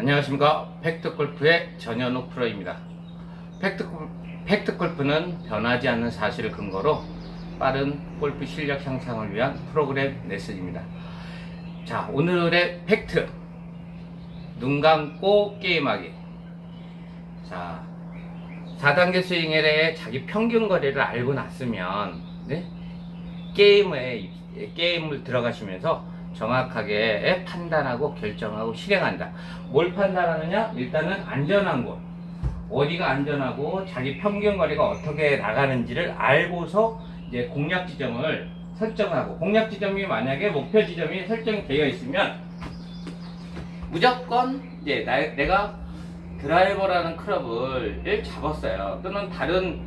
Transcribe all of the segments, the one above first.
안녕하십니까? 팩트골프의 전현욱 프로입니다. 팩트골, 팩트 골프는 변하지 않는 사실을 근거로 빠른 골프 실력 향상을 위한 프로그램 메시지입니다. 자 오늘의 팩트. 눈 감고 게임하기. 자 4단계 스윙에 대해 자기 평균 거리를 알고 났으면 네? 게임에 게임을 들어가시면서 정확하게 판단하고 결정하고 실행한다. 뭘 판단하느냐? 일단은 안전한 곳. 어디가 안전하고 자기 평균 거리가 어떻게 나가는지를 알고서 이제 공략 지점을 설정하고 공략 지점이 만약에 목표 지점이 설정이 되어 있으면 무조건 이제 나, 내가 드라이버라는 클럽을 잡았어요. 또는 다른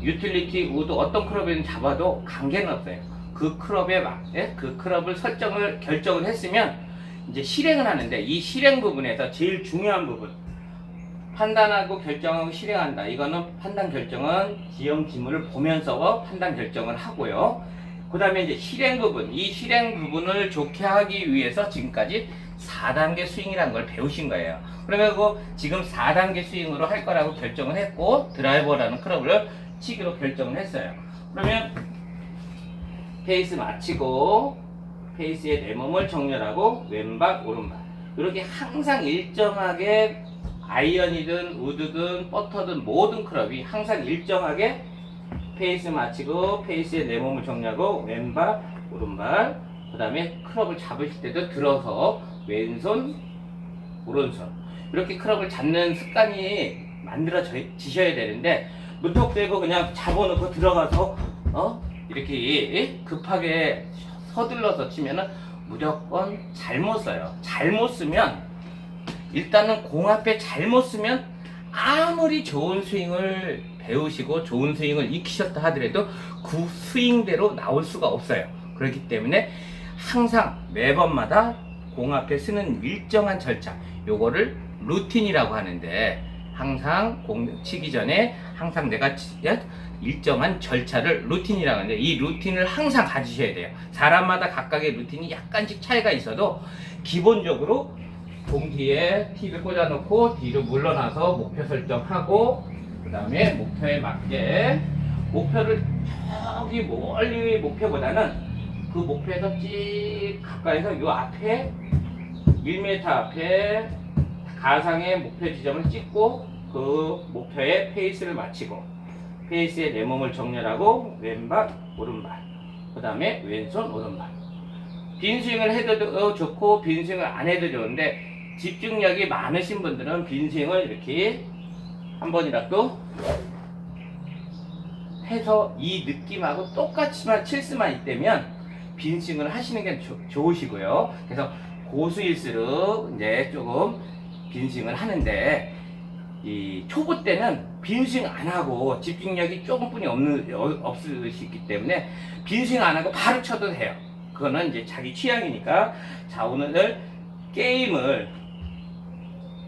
유틸리티 우드 어떤 클럽이든 잡아도 관계는 없어요. 그 클럽에 맞, 예? 그 클럽을 설정을 결정을 했으면 이제 실행을 하는데 이 실행 부분에서 제일 중요한 부분 판단하고 결정하고 실행한다. 이거는 판단 결정은 지형 지문을 보면서 판단 결정을 하고요. 그 다음에 이제 실행 부분, 이 실행 부분을 좋게 하기 위해서 지금까지 4단계 스윙이라는 걸 배우신 거예요. 그러면 그 지금 4단계 스윙으로 할 거라고 결정을 했고 드라이버라는 클럽을 치기로 결정을 했어요. 그러면 페이스 맞추고 페이스의 내 몸을 정렬하고 왼발 오른발. 이렇게 항상 일정하게 아이언이든 우드든 버터든 모든 클럽이 항상 일정하게 페이스 맞추고 페이스의 내 몸을 정리하고 왼발 오른발 그 다음에 클럽을 잡으실 때도 들어서 왼손 오른손. 이렇게 클럽을 잡는 습관이 만들어지셔야 되는데 무턱대고 그냥 잡아놓고 들어가서 어 이렇게 급하게 서둘러서 치면은 무조건 잘못 써요. 잘못 쓰면 일단은 공 앞에 잘못 쓰면 아무리 좋은 스윙을 배우시고 좋은 스윙을 익히셨다 하더라도 그 스윙대로 나올 수가 없어요. 그렇기 때문에 항상 매번마다 공 앞에 쓰는 일정한 절차, 요거를 루틴이라고 하는데 항상 공 치기 전에 항상 내가 치- 일정한 절차를 루틴이라고 하는데 이 루틴을 항상 가지셔야 돼요. 사람마다 각각의 루틴이 약간씩 차이가 있어도 기본적으로 공 뒤에 티를 꽂아놓고 뒤로 물러나서 목표 설정하고 그 다음에 목표에 맞게 목표를 저기 멀리 목표보다는 그 목표에서 찌 가까이서 요 앞에 1m 앞에 가상의 목표 지점을 찍고 그 목표에 페이스를 맞추고 페이스에 내 몸을 정렬하고 왼발 오른발 그 다음에 왼손 오른발 빈 스윙을 해도 좋고 빈 스윙을 안 해도 좋은데 집중력이 많으신 분들은 빈 스윙을 이렇게 한 번이라도 해서 이 느낌하고 똑같이만 칠 수만 있다면 빈 스윙을 하시는 게 조- 좋으시고요. 그래서 고수일수록 이제 조금 빈 스윙을 하는데 이 초보 때는 빈 스윙 안 하고 집중력이 조금뿐이 없는 어- 없으시기 때문에 빈 스윙 안 하고 바로 쳐도 돼요. 그거는 이제 자기 취향이니까 자 오늘 게임을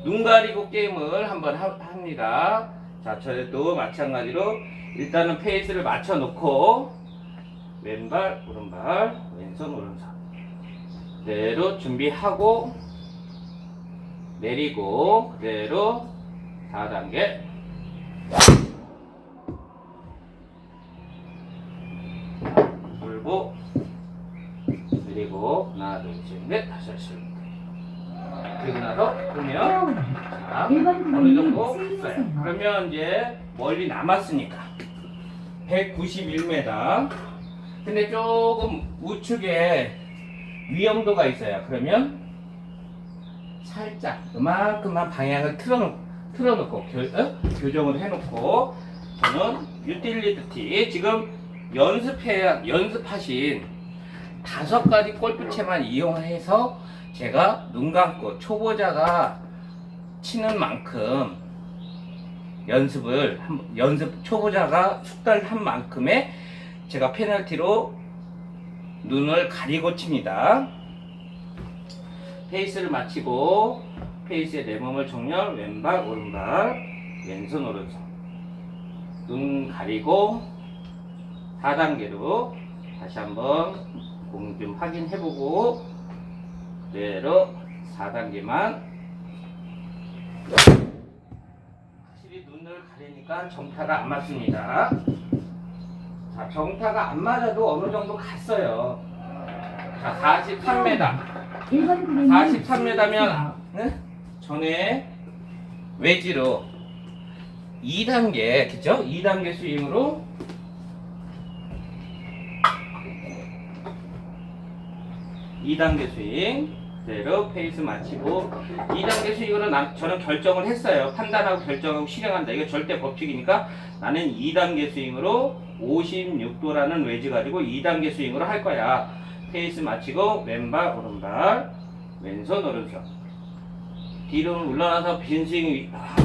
눈 가리고 게임을 한번 하- 합니다. 자 저도 마찬가지로 일단은 페이스를 맞춰 놓고 왼발 오른발 왼손 오른손 그대로 준비하고 내리고 그대로 4단계 돌고 내리고 둘셋넷 다섯 여섯 그리고 나서 보면 자 어느 정도 있어요. 그러면 이제 멀리 남았으니까 191m 근데 조금 우측에 위험도가 있어요. 그러면 살짝 그만큼만 방향을 틀어놓, 틀어놓고 교, 어? 교정을 해놓고 저는 유틸리티 티 지금 연습해 연습하신 다섯 가지 골프채만 이용해서 제가 눈 감고 초보자가 치는 만큼 연습을 한- 연습 초보자가 숙달한 만큼의 제가 페널티로 눈을 가리고 칩니다. 페이스를 마치고 페이스의 내 몸을 정렬 왼발 오른발 왼손 오른손 눈 가리고 4단계로 다시 한번 공좀 확인해보고 그대로 4단계만 확실히 눈을 가리니까 정타가 안 맞습니다. 자, 정타가 안 맞아도 어느 정도 갔어요. 자, 43m. 1번 고객님 43m면 네? 전에 외지로 2단계, 그죠? 2단계 스윙으로 이단계 스윙 그대로 페이스 맞추고 2단계 스윙으로 나, 저는 결정을 했어요. 판단하고 결정하고 실행한다. 이거 절대 법칙이니까 나는 2단계 스윙으로 56도라는 외지 가지고 2단계 스윙으로 할 거야. 페이스 맞추고 왼발 오른발 왼손 오른손 뒤로 물러나서 빈 스윙 아,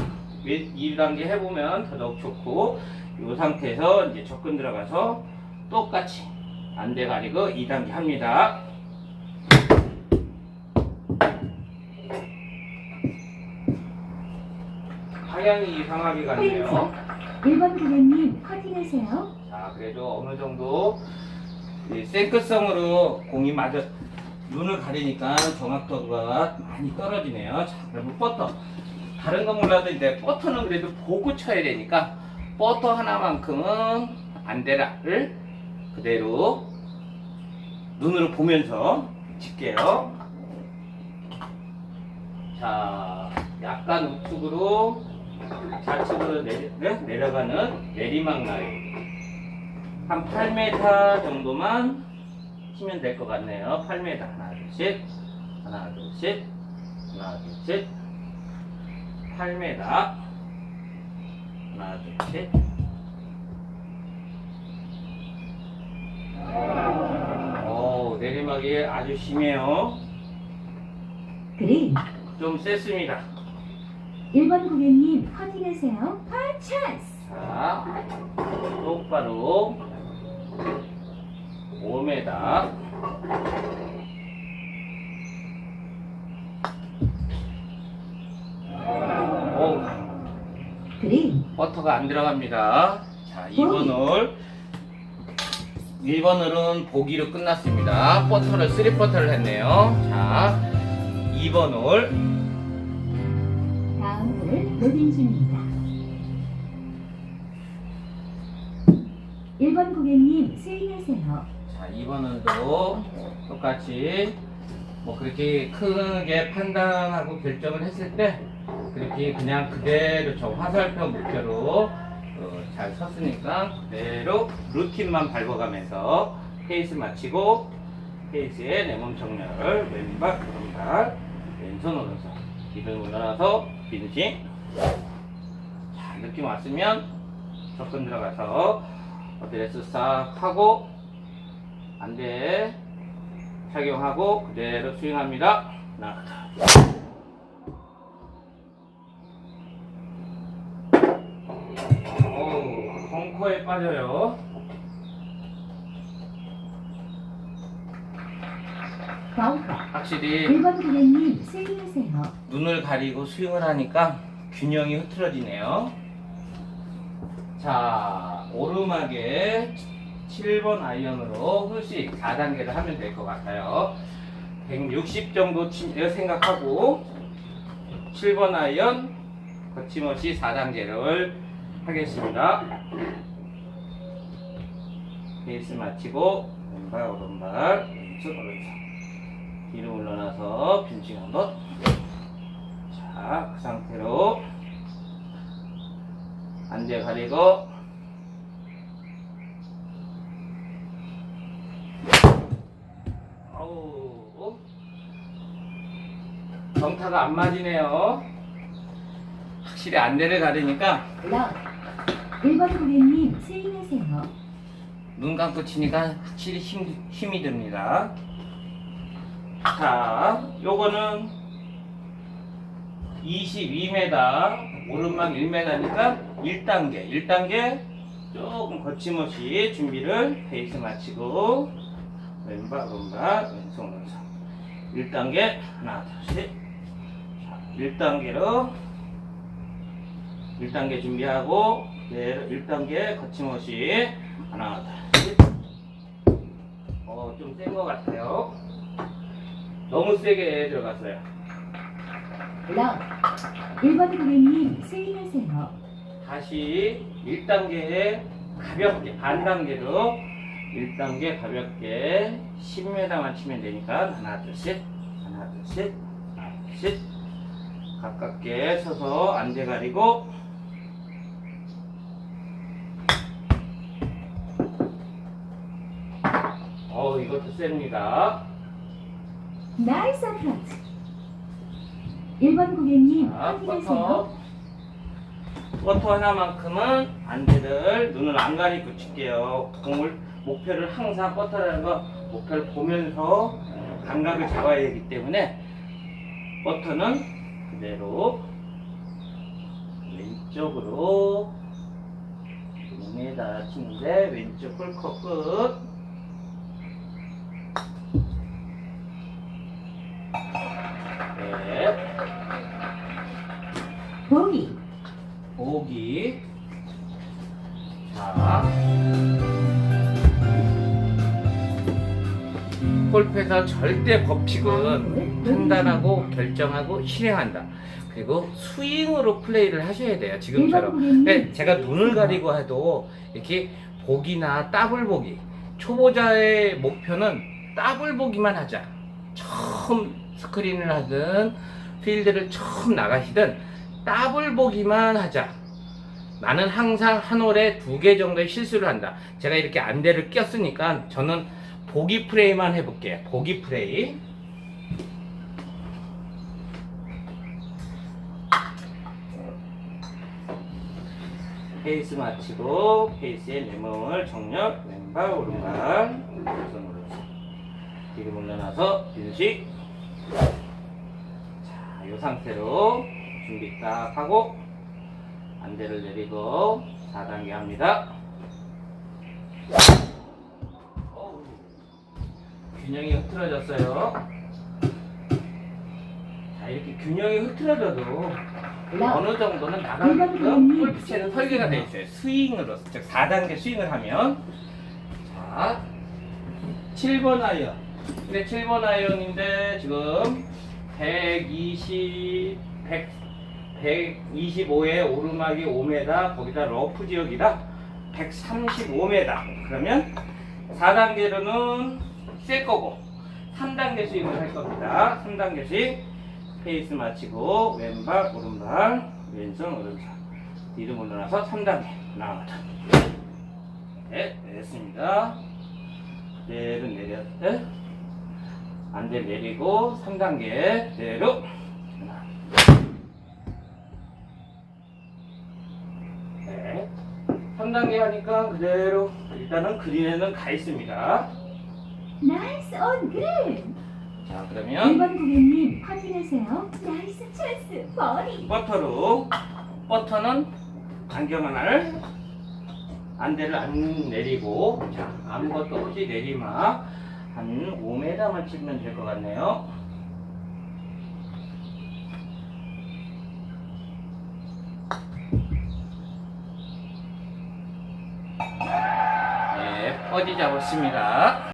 2단계 해보면 더더욱 좋고 이 상태에서 이제 접근 들어가서 똑같이 안대 가리고 2단계 합니다. 방향이 이상하게 갔네요. 1번 고객님 커팅하세요. 자, 그래도 어느 정도 이 생크성으로 공이 맞아 눈을 가리니까 정확도가 많이 떨어지네요. 자, 그러면 버터. 다른 건 몰라도 이제 버터는 그래도 보고 쳐야 되니까 버터 하나만큼은 안대를 그대로 눈으로 보면서 칠게요. 자, 약간 우측으로 좌측으로 내려, 네? 내려가는 내리막 라인. 한 8m 정도만 치면 될 것 같네요. 8m. 하나, 둘, 셋. 하나, 둘, 셋. 하나, 둘, 셋. 8m. 하나, 둘, 셋. 오, 내리막이 아주 심해요. 그린 좀 셌습니다. 1번 고객님 커팅하세요. 파 찬스. 자, 똑바로 5m. 오, 그린 버터가 안 들어갑니다. 자, 2번 홀. 1번 홀은 보기로 끝났습니다. 버터를 3버터를 했네요. 자, 2번 홀. 로딩 중입니다. 1번 고객님 스윙하세요. 자, 2번은도 똑같이 뭐 그렇게 크게 판단하고 결정을 했을 때 그렇게 그냥 그대로 저 화살표 목표로 어, 잘 섰으니까 그대로 루틴만 밟아가면서 페이스 맞추고 페이스에 내 몸 정렬 왼발 오른발 왼손 오른손 뒤를 물러나서 빈싱 자 느낌 왔으면 접근 들어가서 어드레스 싹 하고 안대 착용하고 그대로 스윙합니다. 하나, 어우, 벙커에 빠져요. 벙커. 확실히 1번 고객님 스윙하세요. 눈을 가리고 스윙을 하니까 균형이 흐트러지네요. 자, 오르막에 7번 아이언으로 후식 4단계를 하면 될 것 같아요. 160 정도 치- 생각하고 7번 아이언 거침없이 4단계를 하겠습니다. 베이스 마치고 왼발 오른발 왼쪽 오른쪽 뒤로 물러나서 빈칭 한번 자, 그 상태로 안대 가리고 어우 정타가 안 맞이네요. 확실히 안대를 가리니까 러 1번 고객님 스윙하세요. 눈 감고 치니까 확실히 힘, 힘이 듭니다. 자, 요거는 22m, 오른막 1m니까 1단계, 1단계 조금 거침없이 준비를 베이스 마치고 왼발, 오른발, 왼손, 오른손 1단계, 하나, 둘, 셋 자, 1단계로 1단계 준비하고 네, 1단계 거침없이 하나, 둘, 셋 어, 좀 센 것 같아요. 너무 세게 들어갔어요. 러 1번 고객님 스윙하세요. 다시 1단계에 가볍게 반 단계로 1단계 가볍게 10m만 치면 되니까 하나 둘셋 하나 둘셋 하나 둘셋 가깝게 서서 안대 가리고 어 이것도 셉니다 나이스 어프로치. 1번 고객님 자, 확인하세요. 버터. 버터 하나만큼은 안대를 눈을 안 가리고 칠게요. 공을 목표를 항상 버터라는 거 목표를 보면서 감각을 잡아야 되기 때문에 버터는 그대로 왼쪽으로 2m 치는데 왼쪽 꿀컵 끝. 네. 보기. 보기. 자. 골프에서 절대 법칙은 판단하고 결정하고 실행한다. 그리고 스윙으로 플레이를 하셔야 돼요. 1번 지금처럼. 근데 제가 눈을 가리고 해도 이렇게 보기나 더블 보기. 초보자의 목표는 더블 보기만 하자. 처음 스크린을 하든 필드를 처음 나가시든 더블 보기만 하자. 나는 항상 한 홀에 두 개 정도의 실수를 한다. 제가 이렇게 안대를 꼈으니까 저는 보기 프레이만 해볼게요. 보기 프레이. 페이스 마치고 페이스의 내몸을 정렬 왼발 오른발 손으로 뒤로 물러나서 인식 자이 상태로 준비 딱 하고 안대를 내리고 4단계 합니다 어우, 균형이 흐트러졌어요 자 이렇게 균형이 흐트러져도 라. 어느 정도는 나가게끔 골프채는 설계가 되어 있어요. 스윙으로, 즉 4단계 스윙을 하면 자 7번 아이언. 근데 7번 아이언인데 지금 120, 100, 125에 오르막이 5m, 거기다 러프 지역이다 135m. 그러면 4단계로는 셀 거고 3단계 스윙을 할 겁니다. 3단계 스윙. 페이스 마치고 왼발 오른발 왼손 오른손 뒤로 물러나서 3단계 나가다 네 됐습니다 그대로 내렸을 안대 내리고 3단계 그대로 하나. 네 3단계 하니까 그대로 일단은 그린에는 가 있습니다 나이스 온 그린. 자 그러면 1번 고객님 확인하세요. 나이스 찬스 버디. 버터로 버터는 안경 하나를 안대를 안 내리고 자 아무것도 없이 내리막 한 5m만 치면 될 것 같네요 네 퍼지 잡았습니다